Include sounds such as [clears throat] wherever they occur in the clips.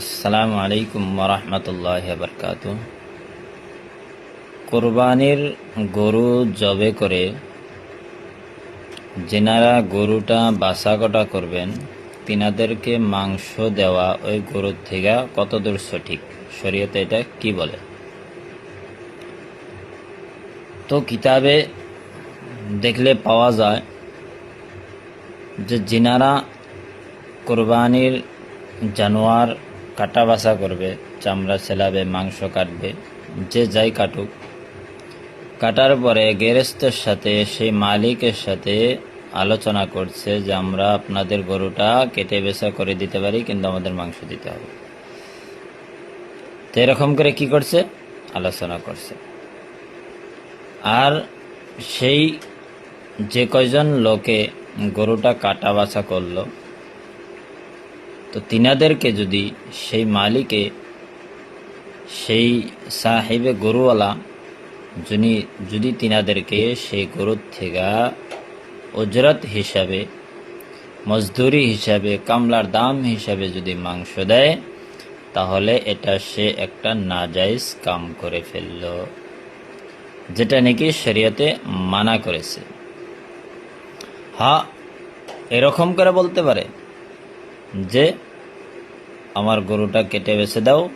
আসসালামু আলাইকুম রহমতুল্লাহ বরকাত কোরবানির গরু জবে করে যেনারা গরুটা বাছাকটা করবেন, তিনাদেরকে মাংস দেওয়া ওই গরুর থেকে কতদূর সঠিক? শরীয়তে এটা কি বলে? তো কিতাবে দেখলে পাওয়া যায় যে যিনারা কোরবানির জানোয়ার কাটা বাছা করবে, চামড়া ছেলাবে, মাংস কাটবে, যে যাই কাটুক। কাটার পরে গেরেস্তের সাথে, সেই মালিকের সাথে আলোচনা করছে যে আমরা আপনাদের গরুটা কেটে বেচা করে দিতে পারি, কিন্তু আমাদের মাংস দিতে হবে। তো এরকম করে কি করছে? আলোচনা করছে। আর সেই যে কয়জন লোকে গরুটা কাটা বাছা করল তো তিনাদেরকে যদি সেই মালিকে, সেই সাহেবে গরুওয়ালা যিনি, যদি তিনাদেরকে সেই গরুর থেকে ওজরত হিসাবে, মজদুরি হিসাবে, কামলার দাম হিসাবে যদি মাংস দেয়, তাহলে এটা সে একটা নাজাইজ কাম করে ফেলল, যেটা নাকি শরীয়তে মানা করেছে। হ্যাঁ এরকম করে বলতে পারে যে আমার গরুটা কেটে বেছে দাও।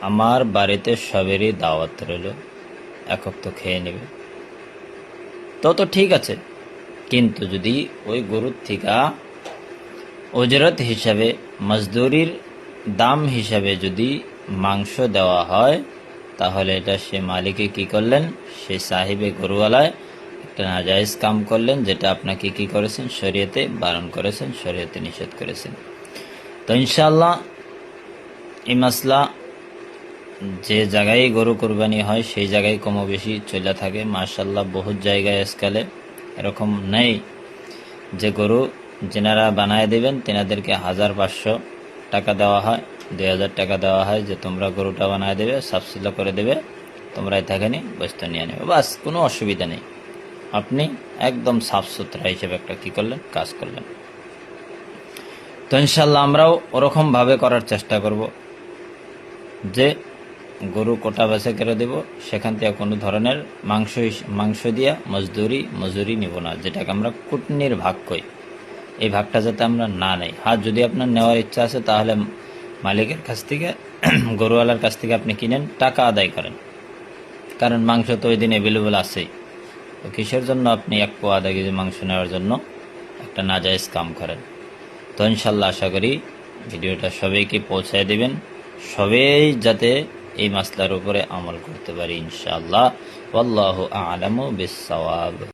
আমার বাড়িতে সবেরই দাওয়াত রইল। একক তো খেয়ে নেবে। তো তো ঠিক আছে। কিন্তু যদি ওই গরুর থেকে ওজরত হিসাবে, মজদুরির দাম হিসাবে যদি মাংস দেওয়া হয়, তাহলে এটা সে মালিকে কি করলেন? সে সাহিবে গরুওয়ালায় একটা নাজাইজ কাম করলেন, যেটা আপনাকে কি করেছেন? শরীয়তে বারণ করেছেন, শরীয়তে নিষেধ করেছেন। তো ইনশাল্লাহ এই মাসলা যে জায়গায় গরু কোরবানি হয়, সেই জায়গায় কমও বেশি চলে থাকে। মার্শাল্লাহ বহুত জায়গায় আজকালে এরকম নেই যে গরু যেনারা বানায় দেবেন, তেনাদেরকে হাজার পাঁচশো টাকা দেওয়া হয়, দুই হাজার টাকা দেওয়া হয় যে তোমরা গরুটা বানায় দেবে সাবসিলা করে দেবে তোমরা এখানে বস্তু নিয়ে নেবে। বাস, কোনো অসুবিধা নেই। আপনি একদম সাফ সুতরা হিসেবে একটা কী করলেন? কাজ করলেন। তো ইনশাল্লাহ আমরাও ওরকমভাবে করার চেষ্টা করব যে গরু কোটা বেছে করে দেব, সেখান থেকে কোনো ধরনের মাংস মাংস দিয়া মজদুরি, মজুরি নিব না, যেটাকে আমরা কুটনির ভাগ কই। এই ভাগটা যাতে আমরা না নেই। হ্যাঁ যদি আপনার নেওয়ার ইচ্ছা আছে, তাহলে মালিকের কাছ থেকে, [clears throat] গরুওয়ালার কাছ থেকে আপনি কিনেন, টাকা আদায় করেন। কারণ মাংস তো ওই দিন অ্যাভেলেবল আছেই। তো কিসের জন্য আপনি এক পো আধা কেজি মাংস নেওয়ার জন্য একটা নাজাইজ কাম করেন? তো ইনশাল্লাহ আশা করি ভিডিওটা সবাইকে পৌঁছায় দেবেন। সবাই যাতে এই মাসলার উপরে আমল করতে পারি ইনশাআল্লাহ। আল্লাহ আলামু বিসাওয়াব